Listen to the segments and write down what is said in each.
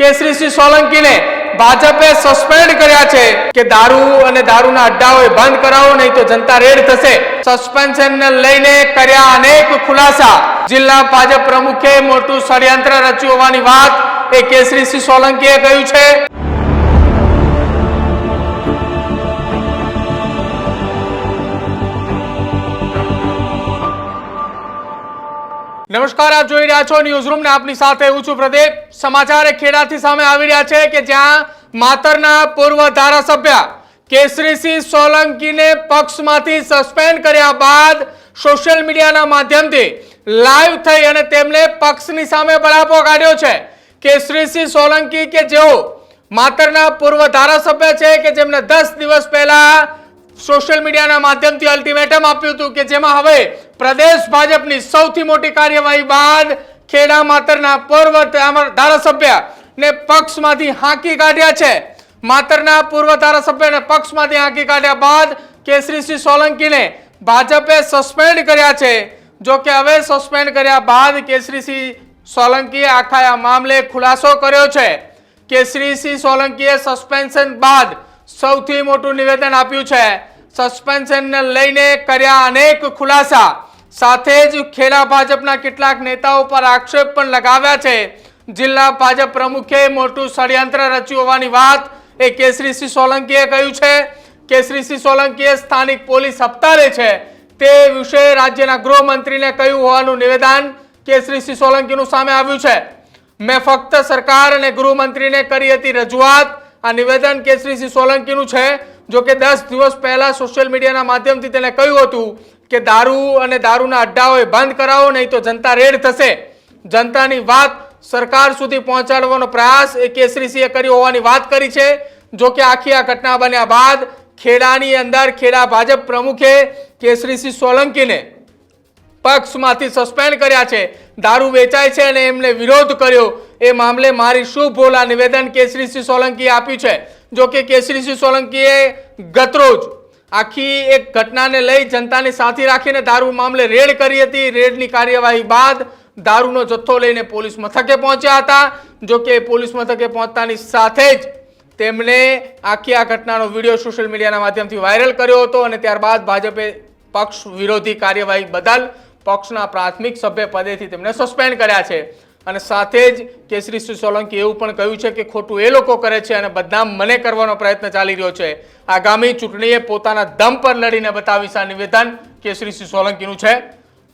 કેસરીસિંહ સોલંકીને ભાજપે સસ્પેન્ડ કર્યા છે કે દારૂ અને દારૂના અડ્ડાઓ બંધ કરાવો, નહીં તો જનતા રેડ થશે. સસ્પેન્શનને લઈને કર્યા અનેક ખુલાસા. જિલ્લા ભાજપ પ્રમુખે મોટું ષડયંત્ર રચ્યું હોવાની વાત એ કેસરીસિંહ સોલંકીએ કહ્યું છે. નમસ્કાર, આપ જોઈ રહ્યા છો ન્યૂઝ રૂમ ને આપની સાથે હું છું પ્રદીપ. સમાચાર ખેડાથી સામે આવી રહ્યા છે કે જ્યાં માતરના પૂર્વ ધારાસભ્ય કેસરીસિંહ સોલંકીને પક્ષમાંથી સસ્પેન્ડ કર્યા બાદ સોશિયલ મીડિયાના માધ્યમથી લાઈવ થઈ અને તેમણે પક્ષની સામે બળાપો કાઢ્યો છે. કેસરીસિંહ સોલંકી કે જેઓ માતરના પૂર્વ ધારાસભ્ય છે કે જેમને દસ દિવસ પહેલા સોશિયલ મીડિયાના માધ્યમથી અલ્ટિમેટમ આપ્યું હતું કે જેમાં હવે પ્રદેશ ભાજપની સૌથી મોટી કાર્યવાહી બાદ ખેડા માતરના પૂર્વ ધારાસભ્ય ને પક્ષમાંથી હાંકી કાઢ્યા છે. માતરના પૂર્વ ધારાસભ્યને પક્ષમાંથી હાંકી કાઢ્યા બાદ કેસરીસિંહ સોલંકીને ભાજપે સસ્પેન્ડ કર્યા છે. જો કે હવે સસ્પેન્ડ કર્યા બાદ કેસરીસિંહ સોલંકીએ આખા આ મામલે ખુલાસો કર્યો છે. કેસરીસિંહ સોલંકીએ સસ્પેન્શન બાદ સૌથી મોટું નિવેદન આપ્યું છે. સસ્પેન્શનને લઈને કર્યા અનેક ખુલાસા. સાથે જ ખેડા ભાજપના કેટલાક નેતાઓ પર આક્ષેપ પણ લગાવ્યા છે. જિલ્લા ભાજપ પ્રમુખે મોટું ષડયંત્ર રચ્યું હોવાની વાત એ કેસરીસિંહ સોલંકીએ કહ્યું છે. કેસરીસિંહ સોલંકીએ સ્થાનિક પોલીસ હપ્તારે છે. તે વિશે રાજ્યના ગૃહમંત્રીને કહ્યું હોવાનું નિવેદન કેસરીસિંહ સોલંકીનું સામે આવ્યું છે. મેં ફક્ત સરકાર અને ગૃહમંત્રીને કરી હતી રજૂઆત. આ નિવેદન કેસરીસિંહ સોલંકીનું છે. જો કે દસ દિવસ પહેલા સોશિયલ મીડિયાના માધ્યમથી તેને કહ્યું હતું કે દારૂ અને દારૂના અડ્ડાઓ બંધ કરાવો, નહીં તો જનતા રેડ થશે. જનતાની વાત સરકાર સુધી પહોંચાડવાનો પ્રયાસ એ કેસરીસિંહે કર્યો હોવાની વાત કરી છે. જો કે આખી આ ઘટના બન્યા બાદ ખેડાની અંદર ખેડા ભાજપ પ્રમુખે કેસરીસિંહ સોલંકીને પક્ષમાંથી સસ્પેન્ડ કર્યા છે. દારૂ વેચાય છે અને એમને વિરોધ કર્યો. એ મામલે મારી શું આ નિવેદન કેસરીસિંહ સોલંકીએ આપ્યું છે. જો કે કેસરીસિંહ સોલંકીએ ગતરોજ આખી એક ઘટનાને લઈ જનતાને સાથી રાખીને દારૂ મામલે રેડ કરી હતી. રેડની કાર્યવાહી બાદ દારૂનો જથ્થો લઈને પોલીસ મથકે પહોંચ્યા હતા. જો કે પોલીસ મથકે પહોંચતાની સાથે જ તેમણે આખી આ ઘટનાનો વીડિયો સોશિયલ મીડિયાના માધ્યમથી વાયરલ કર્યો હતો અને ત્યારબાદ ભાજપે પક્ષ વિરોધી કાર્યવાહી બદલ પક્ષના પ્રાથમિક સભ્ય પદેથી તેમને સસ્પેન્ડ કર્યા છે. અને સાથે જ કેસરી સોલંકી એવું પણ કહ્યું છે કે ખોટું એ લોકો કરે છે અને બદનામ મને કરવાનો પ્રયત્ન ચાલી રહ્યો છે. આગામી ચૂંટણીએ પોતાના દમ પર લડીને બતાવીશ આ નિવેદન કેસરી સોલંકીનું છે.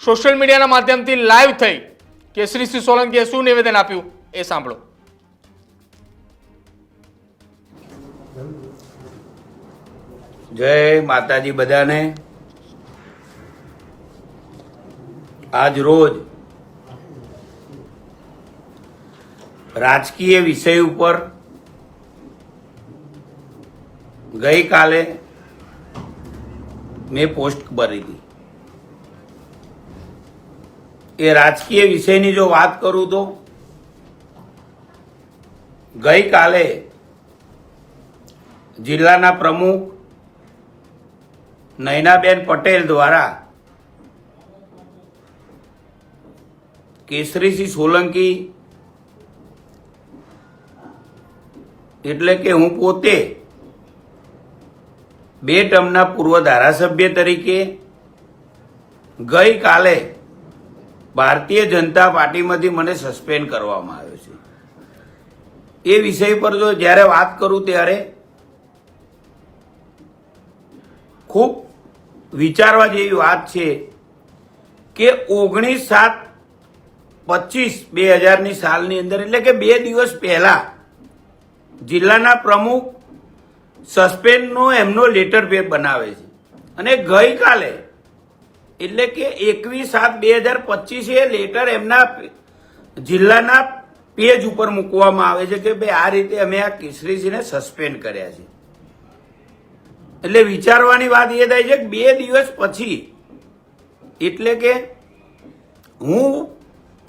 સોશિયલ મીડિયાના માધ્યમથી લાઈવ થઈ કેસરી સોલંકીએ શું નિવેદન આપ્યું એ સાંભળો. જય માતાજી બધાને. આજ રોજ રાજકીય વિષય ઉપર ગઈકાલે મેં પોસ્ટ કરી હતી. એ રાજકીય વિષયની જો વાત કરું તો ગઈકાલે જિલ્લાના પ્રમુખ નયનાબેન પટેલ દ્વારા કેસરીસિંહ સોલંકી એટલે કે હું પોતે બે ટર્મના પૂર્વ ધારાસભ્ય તરીકે ગઈકાલે ભારતીય જનતા પાર્ટીમાંથી મને સસ્પેન્ડ કરવામાં આવ્યો છે. એ વિષય પર જો જ્યારે વાત કરું ત્યારે ખૂબ વિચારવા જેવી વાત છે કે ઓગણીસ સાત પચીસ બે હજારની સાલની અંદર, એટલે કે બે દિવસ પહેલા જિલ્લાના પ્રમુખ સસ્પેન્ડનો એમનો લેટર પેપ બનાવે છે. અને ગઈકાલે, એટલે કે એકવીસ સાત બે હજાર પચીસે લેટર એમના જિલ્લાના પેજ ઉપર મૂકવામાં આવે છે કે ભાઈ આ રીતે અમે આ કિશરીજીને સસ્પેન્ડ કર્યા છે. એટલે વિચારવાની વાત એ થાય છે કે બે દિવસ પછી, એટલે કે હું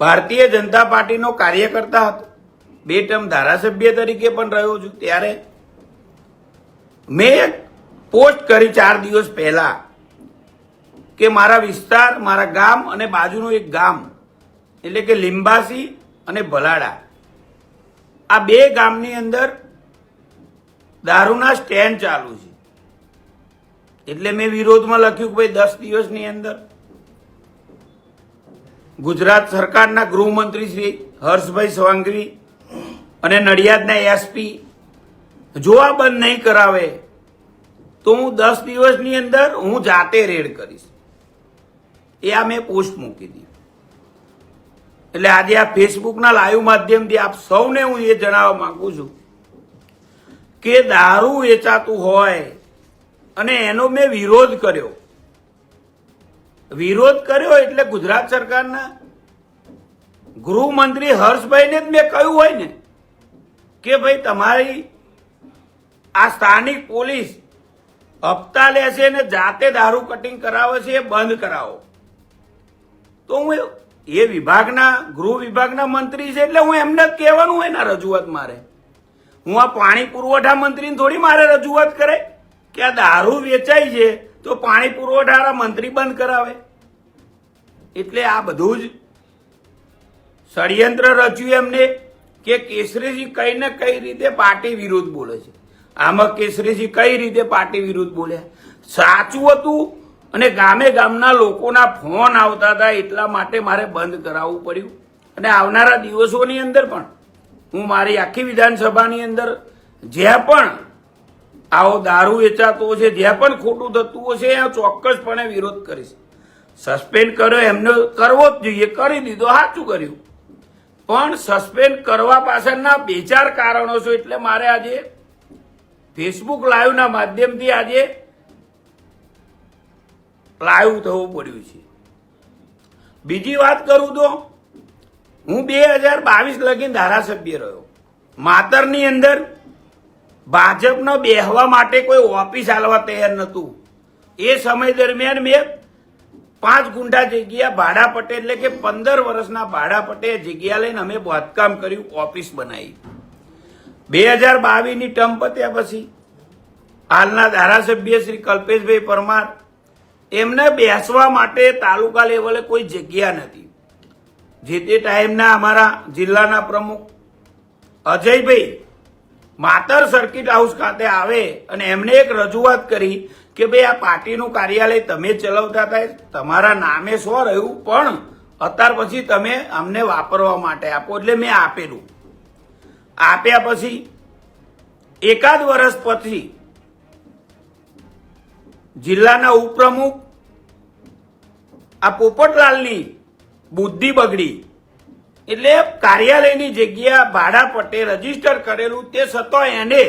ભારતીય જનતા પાર્ટીનો કાર્યકર્તા હતો. બે ટર્મ ધારાસભ્ય તરીકે પણ રહ્યો છું ત્યારે મેં પોસ્ટ કરી ચાર દિવસ પહેલા કે મારા વિસ્તાર, મારા ગામ અને બાજુનું એક ગામ, એટલે કે લિંબાસી અને ભલાડા, આ બે ગામની અંદર દારૂના સ્ટેન્ડ ચાલુ છે. એટલે મેં વિરોધમાં લખ્યું કે ભાઈ દસ દિવસની અંદર ગુજરાત સરકારના ગૃહમંત્રી શ્રી હર્ષભાઈ સ્વાંગવી અને નડિયાદના એસપી જો આ બંધ નહીં કરાવે, તો હું દસ દિવસની અંદર હું જાતે રેડ કરીશ. એ આ મેં પોસ્ટ મૂકી દીધી. એટલે આજે આ ફેસબુકના લાઈવ માધ્યમથી આપ સૌને હું એ જણાવવા માંગુ છું કે દારૂ વેચાતું હોય, અને એનો મેં વિરોધ કર્યો. વિરોધ કર્યો એટલે ગુજરાત સરકારના ગૃહમંત્રી હર્ષભાઈને જ મેં કહ્યું હોય ને કે ભાઈ તમારી આ સ્થાનિક પોલીસ હપ્તા લેશે ને જાતે દારૂ કટિંગ કરાવે છે એ બંધ કરાવો. તો હું એ વિભાગના, ગૃહ વિભાગના મંત્રી છે એટલે હું એમને જ કહેવાનું હોય ને રજૂઆત મારે. હું આ પાણી પુરવઠા મંત્રીને થોડી મારે રજૂઆત કરે કે આ દારૂ વેચાય છે તો પાણી પુરવઠાના મંત્રી બંધ કરાવે. એટલે આ બધું જ ષડયંત્ર રચ્યું એમને. કે કેસરીજી કઈ ને કઈ રીતે પાર્ટી વિરુદ્ધ બોલે છે? આમાં કેસરીજી કઈ રીતે પાર્ટી વિરુદ્ધ બોલ્યા સાચું હતું અને ગામે ગામના લોકોના ફોન આવતા હતા એટલા માટે મારે બંધ કરાવવું પડ્યું. અને આવનારા દિવસોની અંદર પણ હું મારી આખી વિધાનસભાની અંદર જ્યાં પણ આવો દારૂ વેચાતો છે, જ્યાં પણ ખોટું થતું હશે, ત્યાં ચોક્કસપણે વિરોધ કરીશ. સસ્પેન્ડ કર્યો, એમને કરવો જ જોઈએ, કરી દીધો, સાચું કર્યું. પણ સસ્પેન્ડ કરવા પાછળના બે ચાર કારણો છે એટલે મારે આજે ફેસબુક લાઈવના માધ્યમથી આજે લાઈવ થવું પડ્યું છે. બીજી વાત કરું તો, હું બે હજાર બાવીસ લગીન ધારાસભ્ય રહ્યો. માતરની અંદર ભાજપનો બેહવા માટે કોઈ ઓફિસ હાલવા તૈયાર નહોતું. એ સમય દરમિયાન મેં પાંચ ગુંઠા જગ્યા ભાડા પટે, એટલે કે પંદર વર્ષના ભાડા પટે જગ્યા લઈને અમે બાંધકામ કર્યું, ઓફિસ બનાવી. બે હજાર બાવીસની ટર્મ પત્યા પછી હાલના ધારાસભ્ય શ્રી કલ્પેશભાઈ પરમાર એમને બેસવા માટે તાલુકા લેવલે કોઈ જગ્યા નથી. જે તે ટાઈમના અમારા જિલ્લાના પ્રમુખ અજયભાઈ માતર સર્કિટ હાઉસ ખાતે આવે અને એમને એક રજૂઆત કરી કે ભાઈ આ પાર્ટીનું કાર્યાલય તમે ચલાવતા હતા તમારા નામે શું રહ્યું, પણ અત્યાર પછી તમે અમને વાપરવા માટે આપો. એટલે મેં આપેલું. આપ્યા પછી એકાદ વર્ષ પછી જિલ્લાના ઉપપ્રમુખ આ પોપટલાલની બુદ્ધિ બગડી. એટલે કાર્યાલયની જગ્યા ભાડા પટ્ટે રજિસ્ટર કરેલું. તે છતાં એને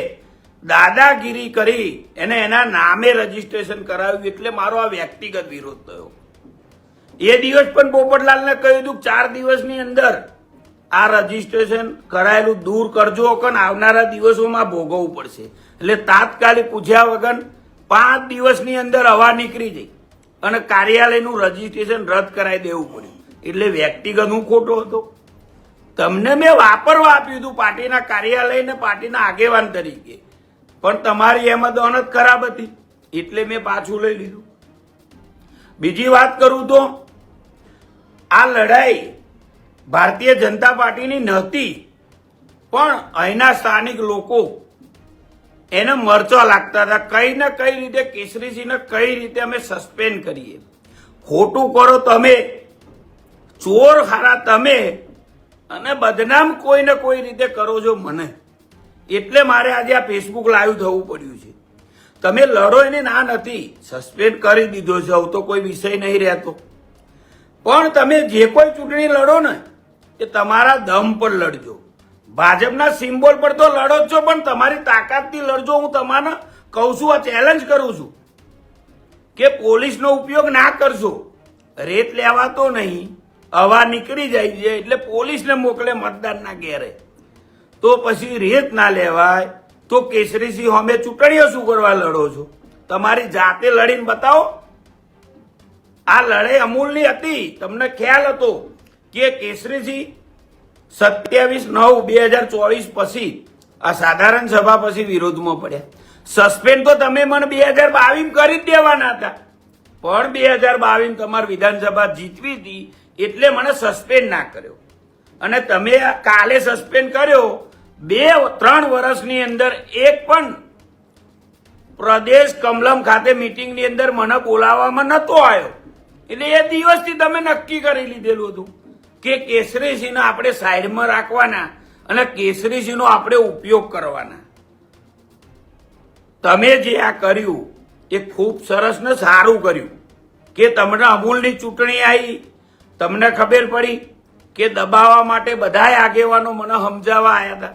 દાદાગીરી કરી એને એના નામે રજીસ્ટ્રેશન કરાવ્યું એટલે મારો આ વ્યક્તિગત વિરોધ થયો. એ દિવસ પણ પોપટલાલને કહ્યું હતું ચાર દિવસની અંદર આ રજીસ્ટ્રેશન કરાયેલું દૂર કરજો કે આવનારા દિવસોમાં ભોગવવું પડશે. એટલે તાત્કાલિક પૂછ્યા વગર પાંચ દિવસની અંદર હવા નીકળી જઈ અને કાર્યાલયનું રજીસ્ટ્રેશન રદ કરાવી દેવું પડ્યું. એટલે વ્યક્તિગત હું ખોટો હતો. તમને મેં વાપરવા આપ્યું હતું પાર્ટીના કાર્યાલય ને પાર્ટીના આગેવાન તરીકે. પણ તમારી એમાં દોનત ખરાબ હતી. એટલે મેં પાછું લઈ લીધું. બીજી વાત કરું તો, આ લડાઈ ભારતીય જનતા પાર્ટીની નહોતી, પણ અહીંના સ્થાનિક લોકો એને મરચો લાગતા હતા. કઈ ને કઈ રીતે કેસરીસિંહને કઈ રીતે અમે સસ્પેન્ડ કરીએ. ખોટું કરો તમે, ચોર હારા તમે, અને બદનામ કોઈ ને કોઈ રીતે કરો છો મને. એટલે મારે આજે આ ફેસબુક લાઈવ થવું પડ્યું છે. તમે લડો એને ના નથી સસ્પેન્ડ કરી દીધો છે હવે તો કોઈ વિષય નહીં રહેતો. પણ તમે જે કોઈ ચૂંટણી લડો ને, એ તમારા દમ પર લડજો. ભાજપના સિમ્બોલ પર તો લડો જ છો, પણ તમારી તાકાતથી લડજો. હું તમારે કહું છું, આ ચેલેન્જ કરું છું કે પોલીસનો ઉપયોગ ના કરશો. રેત લેવાતો નહીં, હવા નીકળી જાય છે, એટલે પોલીસને મોકલે મતદારના ઘેરે. તો પછી રેત ના લેવાય. તો કેસરીસિંહ અમે ચૂંટણીઓ શું કરવા લડો છો? તમારી જાતે લડીને બતાવો. આ લડાઈ અમૂલની હતી. તમને ખ્યાલ હતો કે કેસરીસિંહ સત્યાવીસ નવ બે હજાર ચોવીસ પછી આ સાધારણ સભા પછી વિરોધમાં પડ્યા. સસ્પેન્ડ તો તમે મને બે હજાર બાવીસ કરી જ દેવાના હતા. પણ બે હજાર બાવીસ તમારે વિધાનસભા જીતવી હતી એટલે મને સસ્પેન્ડ ના કર્યો. અને તમે કાલે સસ્પેન્ડ કર્યો. બે, ત્રણ વર્ષની અંદર એક પણ પ્રદેશ કમલમ ખાતે મિટિંગની અંદર મને બોલાવવામાં નતો આવ્યો. એટલે એ દિવસથી તમે નક્કી કરી લીધેલું હતું કે કેસરીસિંહને આપણે સાઈડમાં રાખવાના અને કેસરીસિંહનો આપણે ઉપયોગ કરવાના. તમે જે આ કર્યું, એ ખૂબ સરસ ને સારું કર્યું. કે તમને અમૂલની ચૂંટણી આવી, તમને ખબર પડી કે દબાવવા માટે બધાય આગેવાનો મને સમજાવવા આવ્યા હતા.